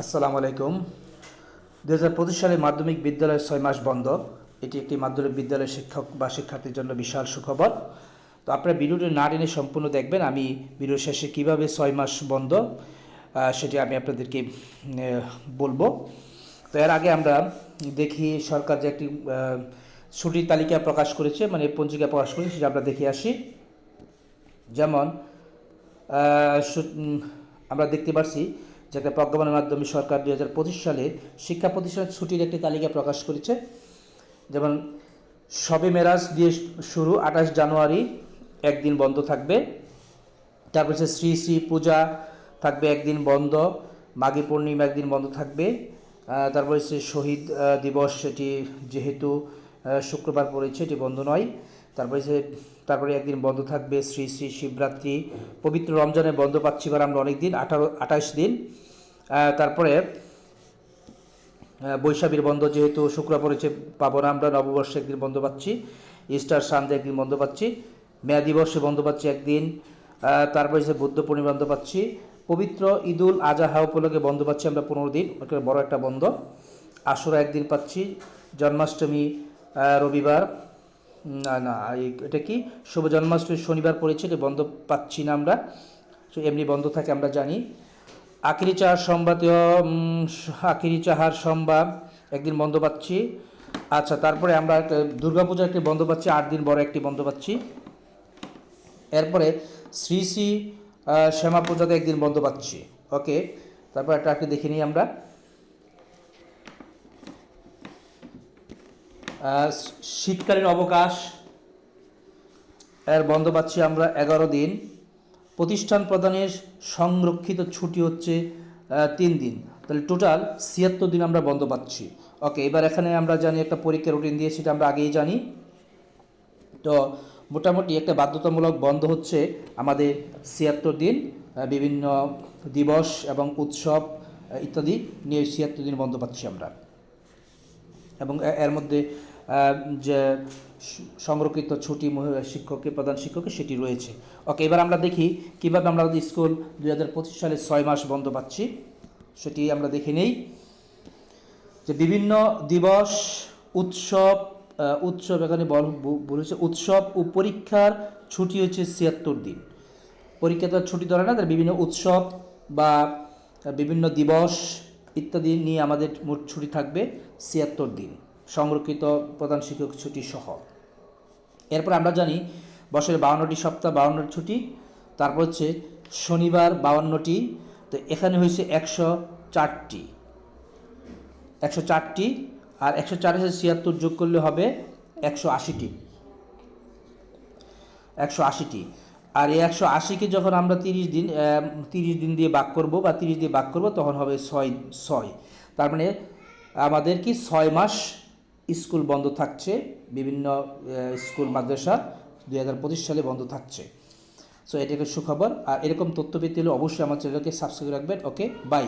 আসসালামু আলাইকুম। দু হাজার পঁচিশ সালে মাধ্যমিক বিদ্যালয় ছয় মাস বন্ধ। এটি একটি মাধ্যমিক বিদ্যালয়ের শিক্ষক বা শিক্ষার্থীর জন্য বিশাল সুখবর। তো আপনারা ভিডিওটি না টেনে সম্পূর্ণ দেখবেন। আমি ভিডিও শেষে কীভাবে ছয় মাস বন্ধ সেটি আমি আপনাদেরকে বলব। তো এর আগে আমরা দেখি সরকার যে একটি ছুটির তালিকা প্রকাশ করেছে মানে পঞ্জিকা প্রকাশ করেছে, সেটা আমরা দেখে আসি। যেমন আমরা দেখতে পাচ্ছি যে একটা প্রজ্ঞাপনের মাধ্যমে সরকার দুই হাজার পঁচিশ সালে শিক্ষা প্রতিষ্ঠানের ছুটির একটি তালিকা প্রকাশ করেছে। যেমন, সবে মেরাজ দিয়ে শুরু, আঠাশ জানুয়ারি একদিন বন্ধ থাকবে। তারপর হচ্ছে শ্রী শ্রী পূজা থাকবে একদিন বন্ধ, মাঘী পূর্ণিমা একদিন বন্ধ থাকবে। তারপর হচ্ছে শহীদ দিবস সেটি যেহেতু শুক্রবার পড়েছে, এটি বন্ধ নয়। তারপরে হচ্ছে, তারপরে একদিন বন্ধ থাকবে শ্রী শ্রী শিবরাত্রি। পবিত্র রমজানে বন্ধ পাচ্ছি এবার আমরা অনেক দিন আঠারো, আঠাশ দিন। তারপরে বৈশাখীর বন্ধ যেহেতু শুক্র পড়েছে পাবো না আমরা নববর্ষে একদিন বন্ধ পাচ্ছি, ইস্টার সানডে একদিন বন্ধ পাচ্ছি মেয়া দিবসে বন্ধ পাচ্ছি একদিন তারপরে হচ্ছে বুদ্ধ পূর্ণিমা বন্ধ পাচ্ছি, পবিত্র ঈদুল আজহা উপলক্ষে বন্ধ পাচ্ছি আমরা পনেরো দিন বড় একটা বন্ধ, আশুরা একদিন পাচ্ছি, জন্মাষ্টমী রবিবার না না এটা কি, শুভ জন্মাষ্টমী শনিবার পড়েছে, এটা বন্ধ পাচ্ছি না আমরা এমনি বন্ধ থাকে আমরা জানি আখিরি চাহার সম্বাদীয় আখিরি চাহার সম্বাদ, একদিন বন্ধ পাচ্ছি। আচ্ছা তারপরে আমরা দুর্গাপূজা একটি বন্ধ পাচ্ছি, আট দিন বড় একটি বন্ধ পাচ্ছি। এরপরে শ্রী শ্রী শ্যামা পূজাতে একদিন বন্ধ পাচ্ছি। ওকে, তারপর একটা একটু দেখে নিই আমরা। শীতকালীন অবকাশ, এর বন্ধ পাচ্ছি আমরা এগারো দিন। প্রতিষ্ঠান প্রদানের সংরক্ষিত ছুটি হচ্ছে তিন দিন। তাহলে টোটাল ছিয়াত্তর দিন আমরা বন্ধ পাচ্ছি। ওকে এবার এখানে আমরা জানি একটা পরীক্ষা রুটিন দিয়ে, সেটা আমরা আগেই জানি। তো মোটামুটি একটা বাধ্যতামূলক বন্ধ হচ্ছে আমাদের ছিয়াত্তর দিন বিভিন্ন দিবস এবং উৎসব ইত্যাদি নিয়ে ছিয়াত্তর দিন বন্ধ পাচ্ছি আমরা। এবং এর মধ্যে যে সংরক্ষিত ছুটি শিক্ষকের প্রধান শিক্ষকের সেটি রয়েছে। ওকে, এবার আমরা দেখি কীভাবে আমরা স্কুল দুই হাজার পঁচিশ সালে ছয় মাস বন্ধ পাচ্ছি, সেটি আমরা দেখে নেই। যে বিভিন্ন দিবস, উৎসব উৎসব এখানে বল বলেছে, উৎসব ও পরীক্ষার ছুটি হচ্ছে ছিয়াত্তর দিন। পরীক্ষা তো ছুটি ধরে না, তার বিভিন্ন উৎসব বা বিভিন্ন দিবস ইত্যাদি নিয়ে আমাদের মোট ছুটি থাকবে ছিয়াত্তর দিন। সংরক্ষিত প্রধান শিক্ষক ছুটি সহ। এরপর আমরা জানি বছরে বাউন্নটি সপ্তাহ বাউন্নটি ছুটি, তারপর হচ্ছে শনিবার বাউন্নটি, তো এখানে হয়েছে একশো চারটি। একশো চারটি আর একশো চারের সাথে ছিয়াত্তর যোগ করলে হবে একশো আশিটি। একশো আশিটি। আর এই একশো আশিকে যখন আমরা তিরিশ দিন তিরিশ দিন দিয়ে বাক করব বা তিরিশ দিয়ে বাক করব, তখন হবে ছয় ছয়। তার মানে আমাদের কি ছয় মাস স্কুল বন্ধ থাকছে, বিভিন্ন স্কুল, মাদ্রাসা দুই হাজার পঁচিশ সালে বন্ধ থাকছে। সো এটা একটা সুখবর। আর এরকম তথ্য পেতে হলে অবশ্যই আমার চ্যানেলকে সাবস্ক্রাইব রাখবেন। Okay bye